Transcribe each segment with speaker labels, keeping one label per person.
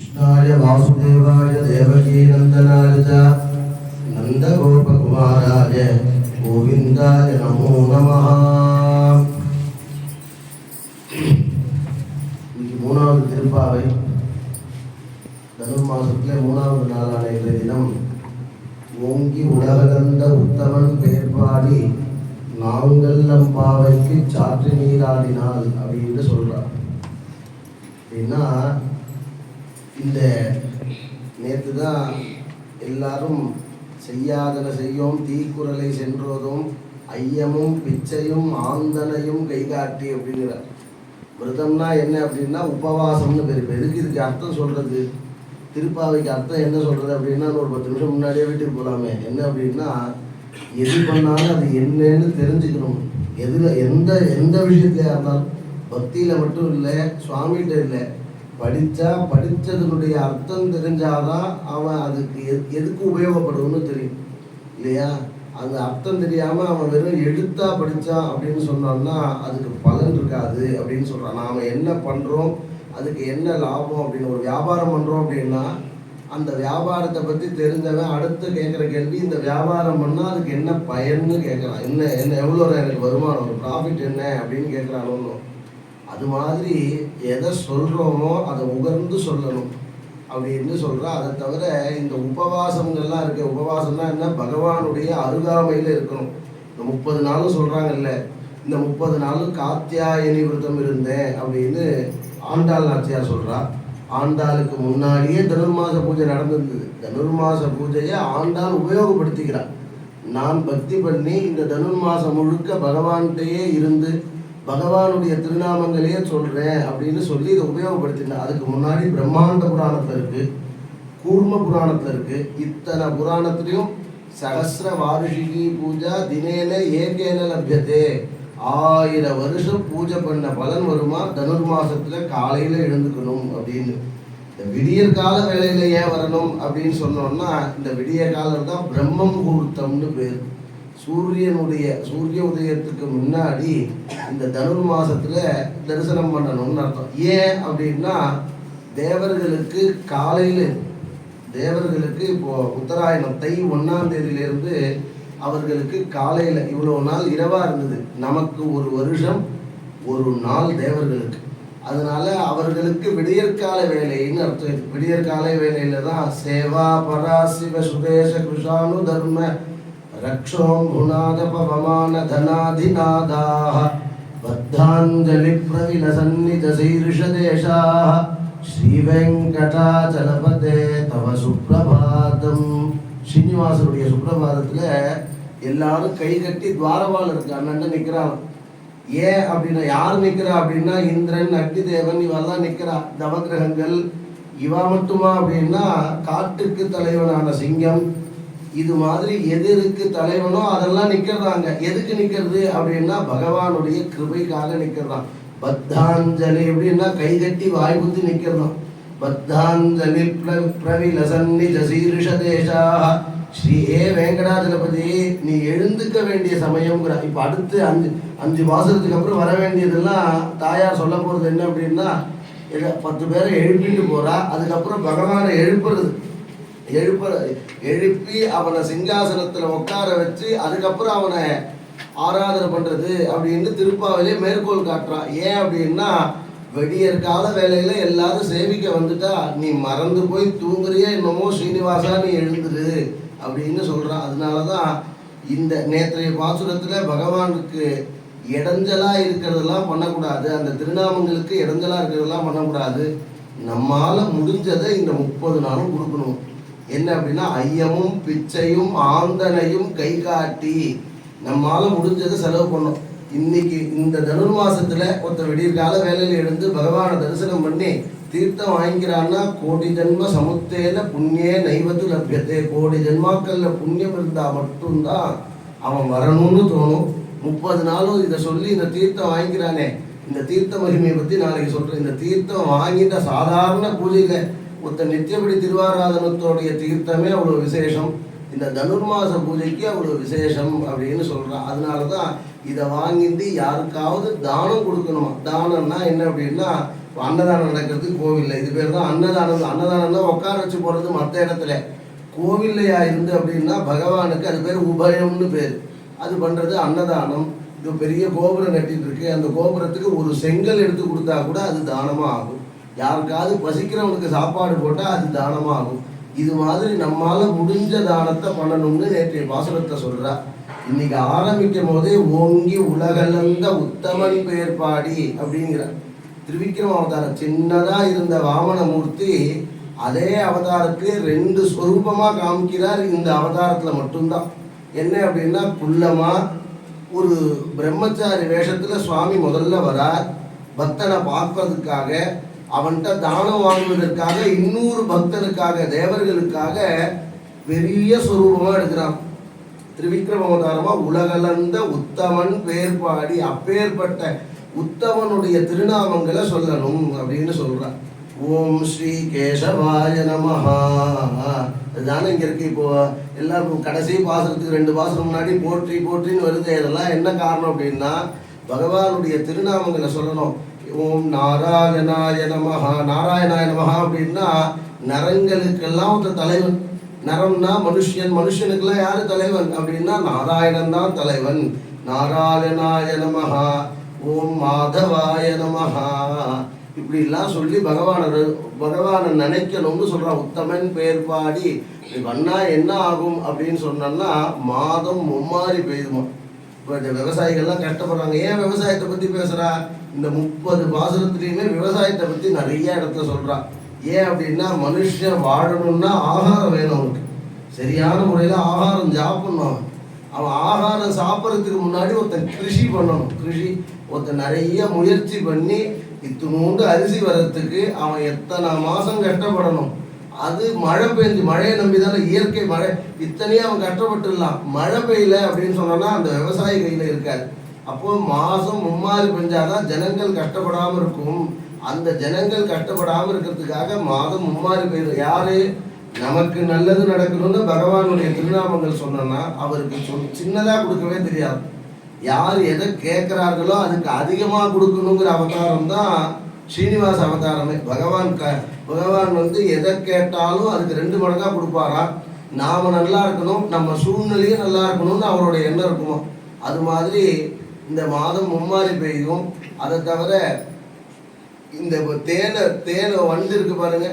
Speaker 1: कृष्णाय वासुदेवाय देवकीनन्दनाय च नन्दगोपकुमाराय गोविन्दाय नमो नमः இன்னைக்கு மூணாவது திருப்பாவை தனுர் மாசத்துல மூணாவது நாளான இன்றைய தினம் ஓங்கி உலகளந்த உத்தமன் பெயர் பாடி நாங்கள் நம் பாவைக்கு சாற்று நீராடினாள் அப்படின்னு சொல்றார் அப்படின்னா இந்த நேற்று தான் எல்லாரும் செய்யாதன செய்யோம் தீக்குறளை சென்றோதும் ஐயமும் பிச்சையும் ஆந்தனையும் கைகாட்டி அப்படிங்கிறார். விரதம்னா என்ன அப்படின்னா உபவாசம்னு பேர். எதுக்கு இதுக்கு அர்த்தம் சொல்கிறது திருப்பாவைக்கு அர்த்தம் என்ன சொல்கிறது அப்படின்னா ஒரு பத்து நிமிஷம் முன்னாடியே வீட்டுக்கு போகலாமே என்ன அப்படின்னா எது பண்ணாலும் அது என்னன்னு தெரிஞ்சுக்கணும். எதில் எந்த எந்த விஷயத்தையாக இருந்தாலும். பக்தியில் மட்டும் இல்லை சுவாமிகிட்ட இல்லை. படித்தா படித்ததனுடைய அர்த்தம் தெரிஞ்சாதான் அவன் அதுக்கு எதுக்கு உபயோகப்படும்னு தெரியும். இல்லையா? அந்த அர்த்தம் தெரியாமல் அவன் வெறும் எழுத்தா படித்தான் அப்படின்னு சொன்னான்னா அதுக்கு பலன் இருக்காது அப்படின்னு சொல்கிறான் நாம் என்ன பண்ணுறோம் அதுக்கு என்ன லாபம் அப்படின்னு ஒரு வியாபாரம் பண்ணுறோம் அப்படின்னா அந்த வியாபாரத்தை பற்றி தெரிஞ்சவன் அடுத்து கேட்குற கேள்வி இந்த வியாபாரம் பண்ணால் அதுக்கு என்ன பயன்னு கேட்குறான் என்ன என்ன எவ்வளோ எனக்கு வருமானம் ஒரு ப்ராஃபிட் என்ன அப்படின்னு கேட்குறான் ஒன்றும் அது மாதிரி எதை சொல்கிறோமோ அதை உகர்ந்து சொல்லணும். அப்படின்னு சொல்கிறா அதை தவிர இந்த உபவாசங்கள்லாம் இருக்கு உபவாசம்னா என்ன? பகவானுடைய அருகாமையில் இருக்கணும். இந்த முப்பது நாளும் சொல்கிறாங்கல்ல இந்த முப்பது நாளும் காத்தியாயனி விரதம் இருந்தேன் அப்படின்னு ஆண்டாள் நாச்சியார் சொல்கிறா ஆண்டாளுக்கு முன்னாடியே தனுர்மாச பூஜை நடந்திருந்தது. தனுர்மாச பூஜையை ஆண்டாள் உபயோகப்படுத்திக்கிறார் நான் பக்தி பண்ணி இந்த தனுர்மாசம் முழுக்க பகவான்கிட்டயே இருந்து பகவானுடைய திருநாமங்களையே சொல்றேன் அப்படின்னு சொல்லி இதை உபயோகப்படுத்தினேன் அதுக்கு முன்னாடி பிரம்மாண்ட புராணத்துல இருக்கு கூர்ம புராணத்துல இருக்கு இத்தனை புராணத்திலையும் சகசிர வாரிஷிகி பூஜா தினேன ஏகேன லப்யத்தே ஆயிரம் வருஷம் பூஜை பண்ண பலன் வருமா? தனுர் மாசத்துல காலையில எழுந்துக்கணும் அப்படின்னு. இந்த விடியற் கால வேலையில ஏன் வரணும் அப்படின்னு சொன்னோம்னா இந்த விடிய காலம் தான் பிரம்ம முகூர்த்தம்னு பேர். சூரியனுடைய சூரிய உதயத்துக்கு முன்னாடி இந்த தனுர் மாசத்துல தரிசனம் பண்ணணும்னு அர்த்தம். ஏன் அப்படின்னா தேவர்களுக்கு காலையில தேவர்களுக்கு இப்போ உத்தராயணம் தை ஒன்னாம் தேதியிலிருந்து அவர்களுக்கு காலையில இவ்வளவு நாள் இரவா இருந்தது. நமக்கு ஒரு வருஷம் ஒரு நாள் தேவர்களுக்கு. அதனால அவர்களுக்கு விடியற்கால வேலைன்னு அர்த்தம் விடியற்கால வேலையில தான் சேவா பராசிவ சுதேச குஷானு தர்ம ரக்ஷோம் குணாத பவமான தனாதிநாதாக பத்தாஞ்சலி பிரவிலசன்னித சீர்ஷதேஷாः ஸ்ரீவெங்கடாச்சலபதே தவ சுப்பிரபாதம் ஸ்ரீனிவாசனுடைய சுப்பிரபாதத்துல எல்லாரும் கை கட்டி துவாரபாலருக்கு அண்ணன் நிற்கிறான் ஏன் அப்படின்னா யார் நிற்கிறா அப்படின்னா இந்திரன் அக்னி தேவன் இவெல்லாம் நிக்கிறா. நவகிரகங்கள் இவ மட்டுமா அப்படின்னா காட்டுக்கு தலைவனான சிங்கம் இது மாதிரி எது இருக்கு தலைவனோ அதெல்லாம் நிக்கிறாங்க. எதுக்கு நிக்கிறது? அப்படின்னா பகவானுடைய கிருபைக்காக நிக்கிறதாம். பத்தாஞ்சலி அப்படின்னா கை கட்டி வாய் குத்தி நிக்கிறதாம். பத்தாஞ்சலி பிர- பிரவிலசன்னி ஜசீரிஷ தேசாக ஸ்ரீ ஏ வெங்கடாஜலபதி நீ எழுந்துக்க வேண்டிய சமயம்ங்கிற. இப்ப அடுத்து அஞ்சு அஞ்சு மாசத்துக்கு அப்புறம் வர வேண்டியதெல்லாம் தாயார் சொல்ல போறது என்ன அப்படின்னா பத்து பேரை எழுப்பிட்டு போறா. அதுக்கப்புறம் பகவானை எழுப்புறது. எழுப்ப எழுப்பி அவனை சிங்காசனத்துல உட்கார வச்சு அதுக்கப்புறம் அவனை ஆராதனை பண்றது அப்படின்னு திருப்பாவிலே மேற்கோள் காட்டுறான் ஏன் அப்படின்னா வெடியற் கால வேலையில எல்லாரும் சேவிக்க வந்துட்டா நீ மறந்து போய் தூங்குறியே என்னமோ ஸ்ரீனிவாசா நீ எழுந்துரு அப்படின்னு சொல்றான் அதனாலதான் இந்த நேற்றைய பாசுரத்துல பகவானுக்கு இடைஞ்சலா இருக்கிறதெல்லாம் பண்ணக்கூடாது. அந்த திருநாமங்களுக்கு இடைஞ்சலா இருக்கிறதெல்லாம் பண்ணக்கூடாது. நம்மால முடிஞ்சதை இந்த முப்பது நாளும் கொடுக்கணும். என்ன அப்படின்னா ஐயமும் பிச்சையும் ஆந்தனையும் கை காட்டி நம்மால முடிஞ்சதை செலவு பண்ணோம். இன்னைக்கு இந்த தனுர் மாசத்துல ஒருத்தர் விடியற்கால வேலையில எழுந்து பகவானை தரிசனம் பண்ணி தீர்த்தம் வாங்கிக்கிறான்னா கோடி ஜென்ம சமுத்தேன புண்ணிய நைவத்து லபியத்தை. கோடி ஜென்மாக்கள்ல புண்ணியம் இருந்தா மட்டும்தான் அவன் வரணும்னு தோணும். முப்பது நாளும் இதை சொல்லி இந்த தீர்த்தம் வாங்கிக்கிறானே. இந்த தீர்த்த மகிமையை பத்தி நாளைக்கு சொல்றேன். இந்த தீர்த்தம் வாங்கிட்ட சாதாரண பூஜையில ஒருத்த நித்தியபடி திருவாராதனத்தோடைய தீர்த்தமே அவ்வளவு விசேஷம். இந்த தனுர்மாச பூஜைக்கு அவ்வளவு விசேஷம் அப்படின்னு சொல்றான். அதனாலதான் இதை வாங்கிந்து யாருக்காவது தானம் கொடுக்கணுமா? தானம்னா என்ன அப்படின்னா அன்னதானம் நடக்கிறது கோவிலில் இது பேர் தான் அன்னதானம். அன்னதானம்னா உட்கார வச்சு போகிறது மற்ற இடத்துல. கோவில்லையா இருந்து அப்படின்னா பகவானுக்கு அது பேர் உபயம்னு பேர். அது பண்ணுறது அன்னதானம். இது பெரிய கோபுரம் கட்டிட்டு இருக்கு. அந்த கோபுரத்துக்கு ஒரு செங்கல் எடுத்து கொடுத்தா கூட அது தானமாக ஆகும். யாருக்காவது பசிக்கிறவனுக்கு சாப்பாடு போட்டால் அது தானமாக ஆகும் இது மாதிரி நம்மால முடிஞ்ச தானத்தை பண்ணணும்னு நேற்றைய பாசுரத்தை சொல்றா. இன்னைக்கு ஆரம்பிக்கும் போதே ஓங்கி உலகலந்த உத்தமன் பெயர் பாடி அப்படிங்கிற. திருவிக்ரம அவதாரம். சின்னதா இருந்த வாமனமூர்த்தி அதே அவதாரத்திலே ரெண்டு ஸ்வரூபமா காமிக்கிறார். இந்த அவதாரத்துல மட்டும்தான். என்ன அப்படின்னா புல்லமா ஒரு பிரம்மச்சாரி வேஷத்துல சுவாமி முதல்ல வரார். பக்தனை பார்ப்பதற்காக அவன்கிட்ட தானம் வாங்குவதற்காக இன்னொரு பக்தனுக்காக தேவர்களுக்காக பெரிய சுரூபமாக எடுக்கிறான். திருவிக்ரம அவதாரமா உலகளந்த உத்தமன் பேர் பாடி அப்பேற்பட்ட உத்தமனுடைய திருநாமங்களை சொல்லணும் அப்படின்னு சொல்றான். ஓம் ஸ்ரீ கேசவாய நமஹா. அதுதானே இங்க இருக்கு இப்போ. எல்லாம் கடைசி பாசனத்துக்கு ரெண்டு பாசனம் முன்னாடி போற்றி போற்றின்னு வருது. இதெல்லாம் என்ன காரணம் அப்படின்னா பகவானுடைய திருநாமங்களை சொல்லணும். ஓம் நாராயணாய நமஹா. நாராயணாய நமஹா அப்படின்னா நரங்களுக்கெல்லாம் ஒரு தலைவன். நரம்னா மனுஷன். மனுஷனுக்கெல்லாம் யாரு தலைவன்? அப்படின்னா நாராயணன் தான் தலைவன். நாராயணாய நமஹா. ஓம் மாதவாய நமஹா. இப்படிலாம் சொல்லி பகவான பகவானை நினைக்கணும்னு சொல்றான். உத்தமன் பேர் பாடி. இப்படி பண்ணா என்ன ஆகும் அப்படின்னு சொன்னோம்னா மாதம் மும்மாறி பெய்யுமா இப்போ இந்த விவசாயிகள்லாம் கஷ்டப்படுறாங்க. ஏன் விவசாயத்தை பற்றி பேசுகிறா இந்த முப்பது பாசனத்துலேயுமே விவசாயத்தை பற்றி நிறைய இடத்துல சொல்கிறான் ஏன் அப்படின்னா மனுஷன் வாழணும்னா ஆகாரம் வேணும் அவனுக்கு. சரியான முறையில் ஆகாரம் சாப்பிடணும் அவன். அவன் ஆகாரம் சாப்பிட்றதுக்கு முன்னாடி ஒருத்தன் கிருஷி பண்ணணும். கிருஷி ஒருத்தன் நிறைய முயற்சி பண்ணி இத்தினூண்டு அரிசி வர்றதுக்கு அவன் எத்தனை மாதம் கஷ்டப்படணும்? அது மழை பெஞ்சு மழையை நம்பி தானே இயற்கை மழை. இத்தனையும் அவன் கஷ்டப்பட்டுடலாம். மழை பெய்யல அப்படின்னு சொன்னோன்னா அந்த விவசாயி கையில் இருக்காது. அப்போ மாதம் மும்மாறி பெஞ்சாதான் ஜனங்கள் கஷ்டப்படாமல் இருக்கும். அந்த ஜனங்கள் கஷ்டப்படாமல் இருக்கிறதுக்காக மாதம் மும்மாறு பெய்யும் யாரு? நமக்கு நல்லது நடக்கணும்னு பகவானுடைய திருநாமங்கள் சொன்னோன்னா அவருக்கு சொல் சின்னதாக கொடுக்கவே தெரியாது. யார் எதை கேட்குறார்களோ அதுக்கு அதிகமாக கொடுக்கணுங்கிற அவதாரம் தான் ஸ்ரீனிவாச அவதாரமே. பகவான் க பகவான் வந்து எதை கேட்டாலும் அதுக்கு ரெண்டு மடங்காக கொடுப்பாரா? நாம் நல்லா இருக்கணும் நம்ம சூழ்நிலையும் நல்லா இருக்கணும்னு அவரோட எண்ணம் இருக்குமா? அது மாதிரி இந்த மாதம் மும்மாரி பெய்யும். அதை தவிர இந்த தேனை தேனை வண்டு இருக்கு பாருங்க.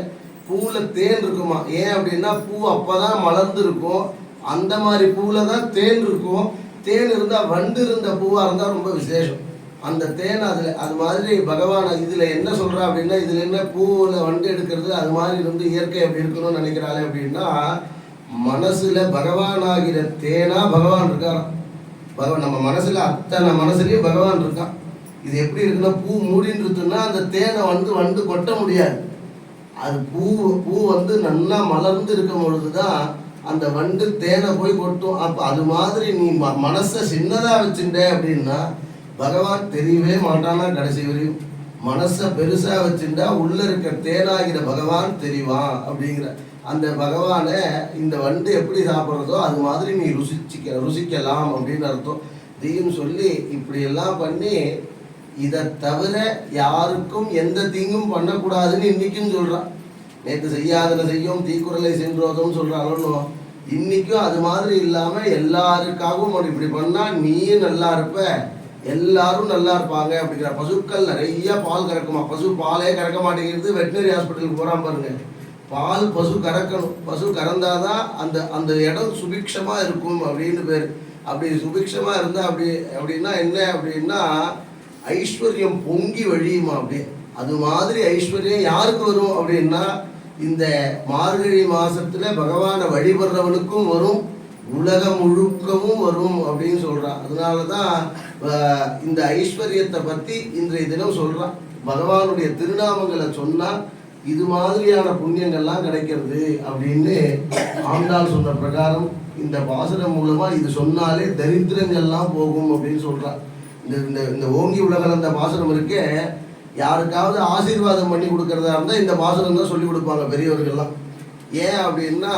Speaker 1: பூவில் தேன் இருக்குமா? ஏன் அப்படின்னா பூ அப்பதான் மலர்ந்து இருக்கும் அந்த மாதிரி பூவில் தான் தேன் இருக்கும். தேன் இருந்தால் வண்டு இருந்த பூவாக இருந்தால் ரொம்ப விசேஷம். அந்த தேன் அதில் அது மாதிரி பகவான் இதில் என்ன சொல்கிறா அப்படின்னா இதில் என்ன பூவில் வண்டு எடுக்கிறது அது மாதிரி இருந்து இயற்கை அப்படி இருக்கணும்னு நினைக்கிறாளே அப்படின்னா மனசில் பகவானாகிற தேனா பகவான் இருக்காராம். பகவான் நம்ம மனசில் அத்தனை மனசுலேயும் பகவான் இருக்கான். இது எப்படி இருக்குன்னா பூ மூடின்றதுன்னா அந்த தேனை வந்து வண்டு கொட்ட முடியாது. அது பூ பூ வந்து நல்லா மலர்ந்து இருக்கும் பொழுது தான் அந்த வண்டு தேனை போய் கொட்டும். அப்போ அது மாதிரி நீ ம மனசை சின்னதாக வச்சுட்ட அப்படின்னா பகவான் தெரியவே மாட்டானா கடைசி வரையும். மனசை பெருசாக வச்சுட்டா உள்ள இருக்க தேனாகிற பகவான் தெரிவான் அப்படிங்கிற. அந்த பகவானை இந்த வண்டு எப்படி சாப்பிட்றதோ அது மாதிரி நீ ருசிச்சிக்க ருசிக்கலாம் அப்படின்னு அர்த்தம். இதையும் சொல்லி இப்படியெல்லாம் பண்ணி இதை தவிர யாருக்கும் எந்த தீங்கும் பண்ணக்கூடாதுன்னு இன்னைக்கும் சொல்கிறான் நேற்று செய்யாதன செய்யும் தீக்குறளை சென்றோதும் சொல்றாங்களோ இன்னைக்கும் அது மாதிரி இல்லாமல் எல்லாருக்காகவும் அவன் இப்படி பண்ணால் நீயும் நல்லா இருப்ப. எல்லாரும் நல்லா இருப்பாங்க அப்படிங்கிற பசுக்கள் நிறைய பால் கறக்குமா? பசு பாலே கறக்க மாட்டேங்கிறது வெட்டினரி ஹாஸ்பிட்டலுக்கு போகிறான் பாருங்க. பால் பசு கறக்கணும். பசு கறந்தாதான் அந்த அந்த இடம் சுபிக்ஷமாக இருக்கும் அப்படின்னு பேர். அப்படி சுபிக்ஷமாக இருந்தால் அப்படி அப்படின்னா என்ன? அப்படின்னா ஐஸ்வர்யம் பொங்கி வழியுமா அப்படி அது மாதிரி ஐஸ்வர்யம் யாருக்கு வரும் அப்படின்னா இந்த மார்கழி மாதத்தில் பகவானை வழிபடுறவனுக்கும் வரும். உலகம் முழுக்கவும் வரும் அப்படின்னு சொல்றான். அதனால தான் இந்த ஐஸ்வர்யத்தை பத்தி இன்றைய தினம் சொல்றான். பகவானுடைய திருநாமங்களை சொன்னா இது மாதிரியான புண்ணியங்கள்லாம் கிடைக்கிறது அப்படின்னு ஆண்டாள் சொன்ன பிரகாரம் இந்த பாசனம் மூலமா இது சொன்னாலே தரித்திரங்கள்லாம் போகும் அப்படின்னு சொல்றான். இந்த இந்த இந்த ஓங்கி உலகளந்த பாசனம் இருக்கே யாருக்காவது ஆசீர்வாதம் பண்ணி கொடுக்கறதா இருந்தால் இந்த பாசனம் தான் சொல்லி கொடுப்பாங்க பெரியவர்கள்லாம். ஏன் அப்படின்னா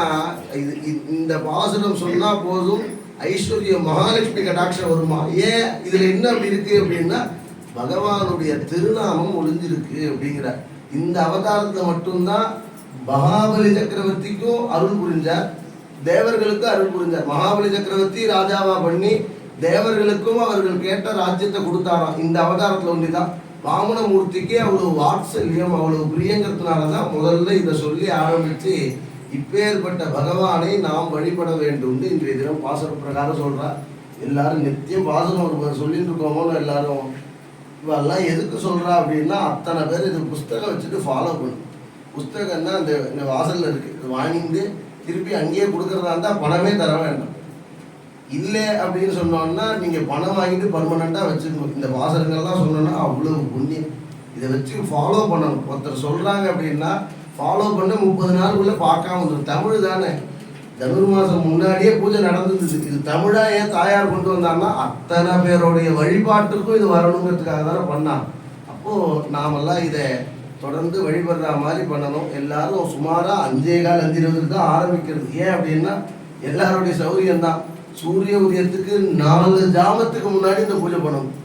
Speaker 1: இது இந்த பாசுரம் சொன்னா போதும் ஐஸ்வர்ய மகாலட்சுமி கடாட்சம் வருமா? ஏன்? இதுல என்ன அப்படி இருக்கு அப்படின்னா பகவானுடைய திருநாமம் ஒளிஞ்சிருக்கு அப்படிங்கிறார். இந்த அவதாரத்தை மட்டும்தான் மகாபலி சக்கரவர்த்திக்கும் அருள் புரிஞ்சார். தேவர்களுக்கும் அருள் புரிஞ்சார். மகாபலி சக்கரவர்த்தி ராஜாவா பண்ணி தேவர்களுக்கும் அவர்கள் கேட்ட ராஜ்யத்தை கொடுத்தாராம். இந்த அவதாரத்துல ஒன்றுதான். வாமனமூர்த்திக்கு அவ்வளவு வாத்சல்யம் அவ்வளவு பிரியங்கிறதுனால தான் முதல்ல இதை சொல்லி ஆரம்பித்து இப்பேற்பட்ட பகவானை நாம் வழிபட வேண்டும்னு இன்றைய தினம் பாசன பிரகாரம் சொல்றார் எல்லாரும் நித்தியம் பாசனம் ஒரு சொல்லிட்டு இருக்கோமோன்னு எல்லாரும்? இவெல்லாம் எதுக்கு சொல்றா அப்படின்னா அத்தனை பேர் இது புஸ்தகம் வச்சுட்டு ஃபாலோ பண்ணும் புஸ்தகம் அந்த இந்த வாசல்ல இருக்கு. இது வாங்கிட்டு திருப்பி அங்கேயே கொடுக்கறதா இருந்தால் பணமே தர வேண்டாம். இல்லை அப்படின்னு சொன்னோம்னா நீங்கள் பணம் வாங்கிட்டு பர்மனெண்ட்டாக வச்சுக்கணும். இந்த வாசகங்கள்லாம் சொன்னோன்னா அவ்வளோ புண்ணியம். இதை வச்சு ஃபாலோ பண்ணணும். ஒருத்தர் சொல்கிறாங்க அப்படின்னா ஃபாலோ பண்ண முப்பது நாளுக்குள்ளே பார்க்காம வந்துடும் தமிழ் தானே. தனுர் மாதம் முன்னாடியே பூஜை நடந்துருந்துச்சு இது தமிழாக ஏன் தாயார் கொண்டு வந்தாங்கன்னா அத்தனை பேருடைய வழிபாட்டுக்கும் இது வரணுங்கிறதுக்காக தானே பண்ணான் அப்போது நாமெல்லாம் இதை தொடர்ந்து வழிபடுற மாதிரி பண்ணணும். எல்லாரும் சுமாராக அஞ்சே கால் அஞ்சு இருபதுக்கு தான் ஆரம்பிக்கிறது. ஏன் அப்படின்னா எல்லாருடைய சௌரியம் தான் சூரிய உதயத்துக்கு நாலு ஜாமத்துக்கு முன்னாடி இந்த பூஜை பண்ணணும்.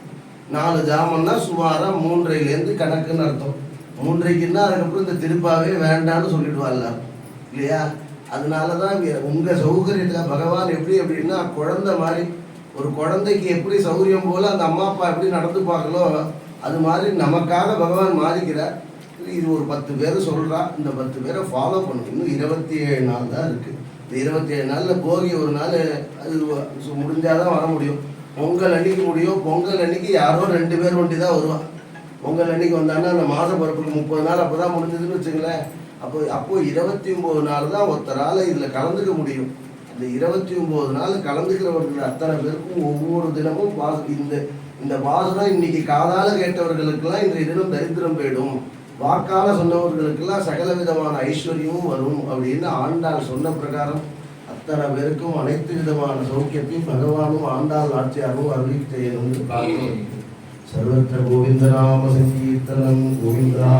Speaker 1: நாலு ஜாமம்னா சுமாராக மூன்றையிலேருந்து கணக்குன்னு அர்த்தம். மூன்றைக்குன்னா அதுக்கப்புறம் இந்த திருப்பாவே வேண்டான்னு சொல்லிடுவாள் இல்லையா? அதனால தான் உங்கள் சௌகரியத்தில் பகவான் எப்படி அப்படின்னா குழந்தை மாதிரி ஒரு குழந்தைக்கு எப்படி சௌகரியம் போல் அந்த அம்மா அப்பா எப்படி நடந்துப்பாங்களோ அது மாதிரி நமக்காக பகவான் மாறிக்கிறார். இது ஒரு பத்து பேர் சொல்கிறா இந்த பத்து பேரை ஃபாலோ பண்ணணும். இன்னும் இருபத்தி ஏழு நாள் தான் இருக்குது இந்த இருபத்தி ஏழு நாளில் போகி ஒரு நாள் அது முடிஞ்சால் முடிஞ்சாதான் வர முடியும். பொங்கல் அன்னைக்கு முடியும். பொங்கல் அன்னைக்கு யாரோ ரெண்டு பேர் ஒண்டி தான் வருவான். பொங்கல் அன்னைக்கு வந்தாங்கன்னா அந்த மாத பிறப்புக்கு முப்பது நாள் அப்போ தான் முடிஞ்சதுன்னு வச்சுங்களேன் அப்போ அப்போ இருபத்தி ஒம்பது நாள் தான் ஒருத்தரால் இதில் கலந்துக்க முடியும். இந்த இருபத்தி ஒம்பது நாள் கலந்துக்கிறவர்கள் அத்தனை பேருக்கும் ஒவ்வொரு தினமும் பாச இந்த இந்த பாசனம் இன்னைக்கு காதால் கேட்டவர்களுக்கெல்லாம் இன்றைய தினம் தரித்திரம் போயிடும். வாக்கால சொன்னவர்களுக்கெல்லாம் சகல விதமான ஐஸ்வர்யமும் வரும் அப்படின்னு ஆண்டாள் சொன்ன பிரகாரம் அத்தனை பேருக்கும் அனைத்து விதமான சௌக்கியத்தையும் பகவானும் ஆண்டாள் ஆட்சியாரும் அறிவித்தேன் செய்யணும் கோவிந்த கோவிந்தராம சங்கீர்த்தனம் கோவிந்தா